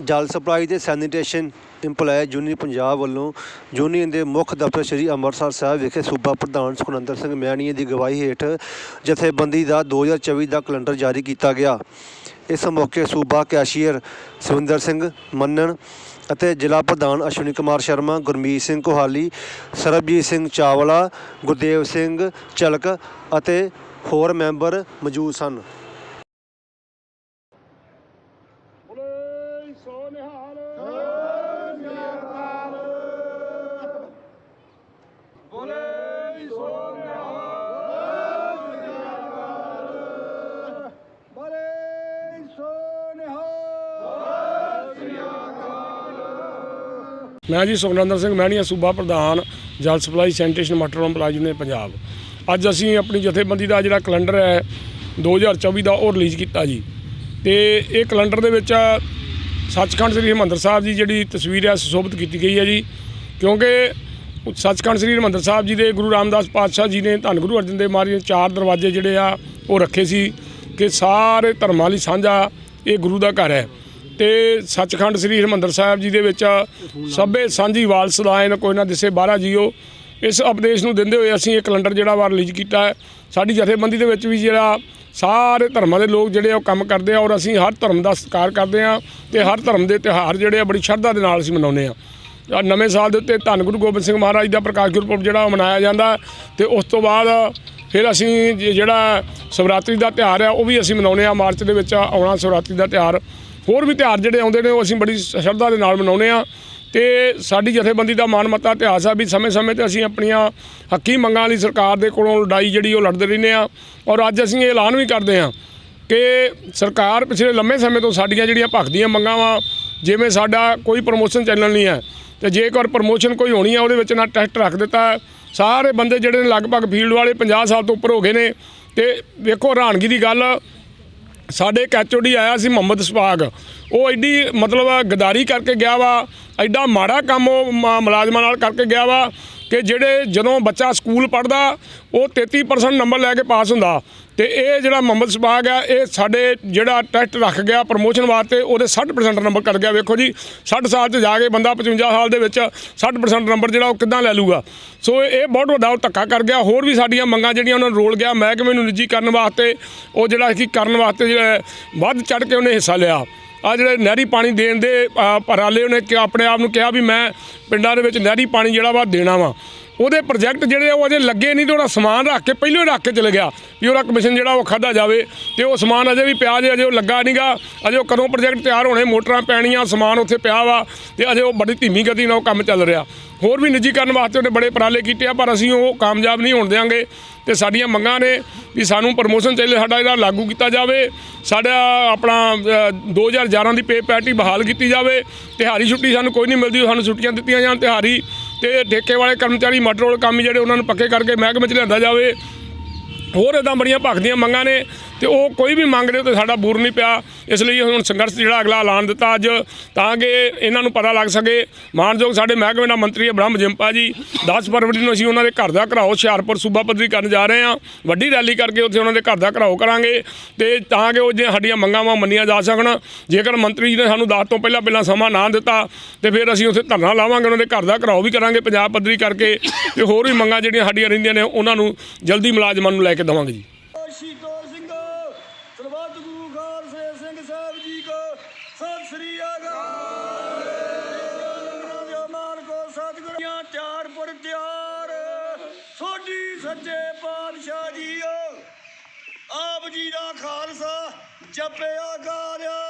ਜਲ ਸਪਲਾਈ ਤੇ sanitation employee union Punjab ਵੱਲੋਂ ਯੂਨੀਅਨ ਦੇ ਮੁੱਖ ਦਫ਼ਤਰ ਸ੍ਰੀ ਅੰਮ੍ਰਿਤਸਰ ਸਾਹਿਬ ਵਿਖੇ ਸੂਬਾ ਪ੍ਰਧਾਨ ਸੁਖਨੰਦਰ ਸਿੰਘ ਮਹਿਣੀਏ ਦੀ ਗਵਾਹੀ ਹੇਠ ਜਥੇਬੰਦੀ ਦਾ 2024 ਦਾ ਕੈਲੰਡਰ ਜਾਰੀ ਕੀਤਾ ਗਿਆ। ਇਸ ਮੌਕੇ ਸੂਬਾ ਕੈਸ਼ੀਅਰ ਸਵਿੰਦਰ ਸਿੰਘ ਮੰਨਣ ਅਤੇ ਜ਼ਿਲ੍ਹਾ ਪ੍ਰਧਾਨ ਅਸ਼ਵਨੀ ਕੁਮਾਰ ਸ਼ਰਮਾ, ਗੁਰਮੀਤ ਸਿੰਘ ਕੋਹਾਲੀ, ਸਰਬਜੀਤ ਸਿੰਘ ਚਾਵਲਾ, ਗੁਰਦੇਵ ਸਿੰਘ ਚਲਕ ਅਤੇ ਹੋਰ ਮੈਂਬਰ ਮੌਜੂਦ ਸਨ। ਮੈਂ ਜੀ ਸੁਖਨੰਦਰ ਸਿੰਘ ਮਹਿਣੀਆ, ਸੂਬਾ ਪ੍ਰਧਾਨ, ਜਲ ਸਪਲਾਈ ਸੈਨੀਟੇਸ਼ਨ ਵਾਟਰ ਐਮਪਲਾਈਜ਼ ਨੇ ਪੰਜਾਬ। ਅੱਜ ਅਸੀਂ ਆਪਣੀ ਜਥੇਬੰਦੀ ਦਾ ਜਿਹੜਾ ਕੈਲੰਡਰ ਹੈ 2024 ਦਾ ਉਹ ਰਿਲੀਜ਼ ਕੀਤਾ ਜੀ। ਤੇ ਇਹ ਕੈਲੰਡਰ ਦੇ ਵਿੱਚ ਸੱਚਖੰਡ ਸ੍ਰੀ ਹਰਿਮੰਦਰ ਸਾਹਿਬ ਜੀ ਜਿਹੜੀ ਤਸਵੀਰ ਹੈ, ਸੁਸ਼ੋਭਿਤ ਕੀਤੀ ਗਈ ਹੈ ਜੀ। ਕਿਉਂਕਿ ਸੱਚਖੰਡ ਸ੍ਰੀ ਹਰਿਮੰਦਰ ਸਾਹਿਬ ਜੀ ਦੇ ਗੁਰੂ ਰਾਮਦਾਸ ਪਾਤਸ਼ਾਹ ਜੀ ਨੇ ਧੰਨ ਗੁਰੂ ਅਰਜਨ ਦੇਵ ਮਹਾਰਾਜ ਚਾਰ ਦਰਵਾਜ਼ੇ ਜਿਹੜੇ ਆ, ਉਹ ਰੱਖੇ ਸੀ ਕਿ ਸਾਰੇ ਧਰਮਾਂ ਲਈ ਸਾਂਝਾ ਇਹ ਗੁਰੂ ਦਾ ਘਰ ਹੈ। ਤੇ ਸੱਚਖੰਡ ਸ੍ਰੀ ਹਰਿਮੰਦਰ ਸਾਹਿਬ ਜੀ ਦੇ ਵਿੱਚ ਸਭੇ ਸਾਂਝੀ ਵਾਲ ਸਦਾਇਨ ਕੋਈ ਨਾ ਦਿਸੇ, ਬਾਹਰਾ ਜੀਓ। ਇਸ ਉਪਦੇਸ਼ ਨੂੰ ਦਿੰਦੇ ਹੋਏ ਅਸੀਂ ਇਹ ਕੈਲੰਡਰ ਜਿਹੜਾ ਵਾ ਰਿਲੀਜ਼ ਕੀਤਾ ਹੈ। ਸਾਡੀ ਜਥੇਬੰਦੀ ਦੇ ਵਿੱਚ ਵੀ ਜਿਹੜਾ ਸਾਰੇ ਧਰਮਾਂ ਦੇ ਲੋਕ ਜਿਹੜੇ ਆ ਉਹ ਕੰਮ ਕਰਦੇ ਆ ਔਰ ਅਸੀਂ ਹਰ ਧਰਮ ਦਾ ਸਤਿਕਾਰ ਕਰਦੇ ਆ ਤੇ ਹਰ ਧਰਮ ਦੇ ਤਿਉਹਾਰ ਜਿਹੜੇ ਆ ਬੜੀ ਸ਼ਰਧਾ ਦੇ ਨਾਲ ਅਸੀਂ ਮਨਾਉਂਦੇ ਆ। ਨਵੇਂ ਸਾਲ ਦੇ ਉੱਤੇ ਧੰਨ ਗੁਰੂ ਗੋਬਿੰਦ ਸਿੰਘ ਮਹਾਰਾਜ ਦਾ ਪ੍ਰਕਾਸ਼ ਗੁਰਪੁਰਬ ਜਿਹੜਾ ਉਹ ਮਨਾਇਆ ਜਾਂਦਾ ਤੇ ਉਸ ਤੋਂ ਬਾਅਦ ਫਿਰ ਅਸੀਂ ਜ- ਜਿਹੜਾ ਸ਼ਿਵਰਾਤਰੀ ਦਾ ਤਿਉਹਾਰ ਆ, ਉਹ ਵੀ ਅਸੀਂ ਮਨਾਉਂਦੇ ਆ, ਮਾਰਚ ਦੇ ਵਿੱਚ ਆਉਣਾ ਸ਼ਿਵਰਾਤਰੀ ਦਾ ਤਿਉਹਾਰ। ਹੋਰ ਵੀ ਤਿਉਹਾਰ ਜਿਹੜੇ ਆਉਂਦੇ ਨੇ, ਉਹ ਅਸੀਂ ਬੜੀ ਸ਼ਰਧਾ ਦੇ ਨਾਲ ਮਨਾਉਂਦੇ ਆ ਤੇ ਸਾਡੀ ਜਥੇਬੰਦੀ ਦਾ ਮਾਨਮੱਤਾ ਇਤਿਹਾਸ ਆ ਵੀ ਸਮੇਂ-ਸਮੇਂ ਤੇ ਅਸੀਂ ਆਪਣੀਆਂ ਹੱਕੀ ਮੰਗਾਂ ਲਈ ਸਰਕਾਰ ਦੇ ਕੋਲੋਂ ਲੜਾਈ ਜਿਹੜੀ ਉਹ ਲੜਦੇ ਰਹਿੰਦੇ ਆ ਔਰ ਅੱਜ ਅਸੀਂ ਇਹ ਐਲਾਨ ਵੀ ਕਰਦੇ ਆ ਕਿ ਸਰਕਾਰ ਪਿਛਲੇ ਲੰਮੇ ਸਮੇਂ ਤੋਂ ਸਾਡੀਆਂ ਜਿਹੜੀਆਂ ਭਖਦੀਆਂ ਮੰਗਾਂ ਵਾ, ਜਿਵੇਂ ਸਾਡਾ ਕੋਈ ਪ੍ਰਮੋਸ਼ਨ ਚੈਨਲ ਨਹੀਂ ਹੈ, ਤੇ ਜੇਕਰ ਪ੍ਰਮੋਸ਼ਨ ਕੋਈ ਹੋਣੀ ਆ ਉਹਦੇ ਵਿੱਚ ਨਾ ਟੈਸਟ ਰੱਖ ਦਿੱਤਾ ਸਾਰੇ ਬੰਦੇ ਜਿਹੜੇ ਨੇ ਲਗਭਗ ਫੀਲਡ ਵਾਲੇ 50 ਸਾਲ ਤੋਂ ਉੱਪਰ ਹੋ ਗਏ ਨੇ, ਤੇ ਵੇਖੋ ਹੈਰਾਨਗੀ ਦੀ ਗੱਲ ਸਾਡੇ ਇੱਕ ਐਚਓਡੀ ਆਇਆ ਸੀ ਮੁਹੰਮਦ ਸਪਾਗ ਉਹ ਐਡੀ ਮਤਲਬ ਗਦਾਰੀ ਕਰਕੇ ਗਿਆ ਵਾ, ਐਡਾ ਮਾੜਾ ਕੰਮ ਉਹ ਮ- ਮੁਲਾਜ਼ਮਾਂ ਨਾਲ ਕਰਕੇ ਗਿਆ ਵਾ ਕਿ ਜਿਹੜੇ ਜਦੋਂ ਬੱਚਾ ਸਕੂਲ ਪੜਦਾ ਉਹ 33% ਨੰਬਰ ਲੈ ਕੇ ਪਾਸ ਹੁੰਦਾ। ਤੇ ਇਹ ਜਿਹੜਾ ਮੁਹੰਮਦ ਸਪਾਗ ਆ, ਇਹ ਸਾਡੇ ਜਿਹੜਾ ਟੈਸਟ ਰੱਖ ਗਿਆ ਪ੍ਰਮੋਸ਼ਨ ਵਾਸਤੇ, ਉਹਦੇ 60% ਨੰਬਰ ਕੱਟ ਗਿਆ। ਵੇਖੋ ਜੀ 60 ਸਾਲ 'ਚ ਜਾ ਕੇ ਬੰਦਾ 55 ਸਾਲ ਦੇ ਵਿੱਚ 60% ਨੰਬਰ ਜਿਹੜਾ ਉਹ ਕਿੱਦਾਂ ਲੈ ਲੂਗਾ? ਸੋ ਇਹ ਬਹੁਤ ਵੱਡਾ ਉਹ ਧੱਕਾ ਕਰ ਗਿਆ। ਹੋਰ ਵੀ ਸਾਡੀਆਂ ਮੰਗਾਂ ਜਿਹੜੀਆਂ ਉਹਨਾਂ ਨੂੰ ਰੋਲ ਗਿਆ, ਮਹਿਕਮੇ ਨੂੰ ਨਿੱਜੀ ਕਰਨ ਵਾਸਤੇ, ਉਹ ਜਿਹੜਾ ਕੀ ਕਰਨ ਵਾਸਤੇ ਜਿਹੜਾ ਵੱਧ ਚੜ ਕੇ ਉਹਨੇ ਹਿੱਸਾ ਲਿਆ। ਆ ਜਿਹੜੇ ਨਹਿਰੀ ਪਾਣੀ ਦੇਣ ਦੇ ਪਰਾਲੇ ਉਹਨੇ ਆਪਣੇ ਆਪ ਨੂੰ ਕਿਹਾ ਵੀ ਮੈਂ ਪਿੰਡਾਂ ਦੇ ਵਿੱਚ ਨਹਿਰੀ ਪਾਣੀ ਜਿਹੜਾ ਵਾ ਦੇਣਾ ਵਾ। ਉਹਦੇ ਪ੍ਰੋਜੈਕਟ ਜਿਹੜੇ ਉਹ ਅਜੇ ਲੱਗੇ ਨਹੀਂ ਤੇ ਉਹਦਾ ਸਮਾਨ ਰੱਖ ਕੇ ਪਹਿਲਾਂ ਹੀ ਰੱਖ ਕੇ ਚਲੇ ਗਿਆ ਵੀ ਉਹਦਾ ਕਮਿਸ਼ਨ ਜਿਹੜਾ ਉਹ ਖਾਦਾ ਜਾਵੇ। ਤੇ ਉਹ ਸਮਾਨ ਅਜੇ ਵੀ ਪਿਆ ਜੇ ਅਜੇ ਉਹ ਲੱਗਾ ਨਹੀਂਗਾ ਅਜੇ ਉਹ ਕਦੋਂ ਪ੍ਰੋਜੈਕਟ ਤਿਆਰ ਹੋਣੇ ਮੋਟਰਾਂ ਪੈਣੀਆਂ ਸਮਾਨ ਉੱਥੇ ਪਿਆ ਵਾ ਤੇ ਅਜੇ ਉਹ ਬੜੀ ਧੀਮੀ ਗਤੀ ਨਾਲ ਉਹ ਕੰਮ ਚੱਲ ਰਿਹਾ। ਹੋਰ ਵੀ ਨਿੱਜੀਕਰਨ ਵਾਸਤੇ ਉਹਨੇ ਬੜੇ ਉਪਰਾਲੇ ਕੀਤੇ ਆ ਪਰ ਅਸੀਂ ਉਹ ਕਾਮਯਾਬ ਨਹੀਂ ਹੋਣ ਦਿਆਂਗੇ। ਤੇ ਸਾਡੀਆਂ ਮੰਗਾਂ ਨੇ ਵੀ ਸਾਨੂੰ ਪ੍ਰਮੋਸ਼ਨ ਚਾਹੀਦਾ ਸਾਡਾ ਜਿਹੜਾ ਲਾਗੂ ਕੀਤਾ ਜਾਵੇ। ਸਾਡਾ ਆਪਣਾ ਅ, 2011 ਦੀ ਪੇ ਪੈਟੀ ਬਹਾਲ ਕੀਤੀ ਜਾਵੇ। ਤਿਹਾਰੀ ਛੁੱਟੀ ਸਾਨੂੰ ਕੋਈ ਨਹੀਂ ਮਿਲਦੀ ਸਾਨੂੰ ਛੁੱਟੀਆਂ ਦਿੱਤੀਆਂ ਜਾਣ ਤਿਹਾਰੀ ਤੇ ਠੇਕੇ ਵਾਲੇ ਕਰਮਚਾਰੀ, ਮਟਰ ਕੰਮ ਜਿਹੜੇ ਉਹਨਾਂ ਨੂੰ ਪੱਕੇ ਕਰਕੇ ਮਹਿਕਮੇ 'ਚ ਲਿਆਂਦਾ ਜਾਵੇ। ਹੋਰ ਇਦਾਂ ਬੜੀਆਂ ਭਖਦੀਆਂ ਮੰਗਾਂ ਨੇ। ਤੇ ਉਹ ਕੋਈ ਵੀ ਮੰਗ ਰਹੇ ਤੇ ਸਾਡਾ ਬੂਰ ਨਹੀਂ ਪਿਆ। ਇਸ ਲਈ ਹੁਣ ਸੰਘਰਸ਼ ਜਿਹੜਾ ਅਗਲਾ ਐਲਾਨ ਦਿੱਤਾ ਅੱਜ, ਤਾਂ ਕਿ ਇਹਨਾਂ ਨੂੰ ਪਤਾ ਲੱਗ ਸਕੇ। ਮਾਨਯੋਗ ਸਾਡੇ ਮਹਿਕਮੇ ਦਾ ਮੰਤਰੀ ਬ੍ਰਹਮ ਜਿੰਪਾ ਜੀ। 10 ਫਰਵਰੀ ਨੂੰ ਅਸੀਂ ਉਹਨਾਂ ਦੇ ਘਰ ਦਾ ਘਰਾਓ ਹੁਸ਼ਿਆਰਪੁਰ ਸੂਬਾ ਪੱਧਰੀ ਕਰਨ ਜਾ ਰਹੇ ਹਾਂ। ਵੱਡੀ ਰੈਲੀ ਕਰਕੇ ਉੱਥੇ ਉਹਨਾਂ ਦੇ ਘਰ ਦਾ ਘਰਾਓ ਕਰਾਂਗੇ ਤੇ ਤਾਂ ਕਿ ਉਹ ਜੇ ਸਾਡੀਆਂ ਮੰਗਾਂ ਵਾ ਮੰਨੀਆਂ ਜਾ ਸਕਣ। ਜੇਕਰ ਮੰਤਰੀ ਜੀ ਨੇ ਸਾਨੂੰ ਦਾਤ ਤੋਂ ਪਹਿਲਾਂ ਪਹਿਲਾਂ ਸਮਾਂ ਨਾ ਦਿੱਤਾ, ਤੇ ਫਿਰ ਅਸੀਂ ਉੱਥੇ ਧਰਨਾ ਲਾਵਾਂਗੇ, ਉਹਨਾਂ ਦੇ ਘਰ ਦਾ ਘਰਾਓ ਵੀ ਕਰਾਂਗੇ ਪੰਜਾਬ ਪੱਧਰੀ ਕਰਕੇ। ਤੇ ਹੋਰ ਵੀ ਮੰਗਾਂ ਜਿਹੜੀਆਂ ਸਾਡੀਆਂ ਰਹਿੰਦੀਆਂ ਨੇ, ਉਹਨਾਂ ਨੂੰ ਜਲਦੀ ਮੁਲਾਜ਼ਮਾਂ ਨੂੰ ਲੈ ਕੇ ਦੇਵਾਂਗੇ ਜੀ ਸ਼ੀਤੋ ਸਿੰਘ ਸਰਬੱਤ ਗੁਰੂ ਖਾਲਸੇ ਸਿੰਘ ਸਾਹਿਬ ਜੀ ਕੋ ਸਤਿ ਸ੍ਰੀ ਅਕਾਲ। ਜੋ ਮਾਨ ਕੋ ਸਤਿਗੁਰਾਂ। ਤਿਆਰ ਪਰ ਤਿਆਰ। ਸੋਢੀ ਸੱਚੇ ਪਾਤਸ਼ਾਹ ਜੀਓ। ਆਪ ਜੀ ਦਾ ਖਾਲਸਾ ਜਪਿਆ ਗਾਰਿਆ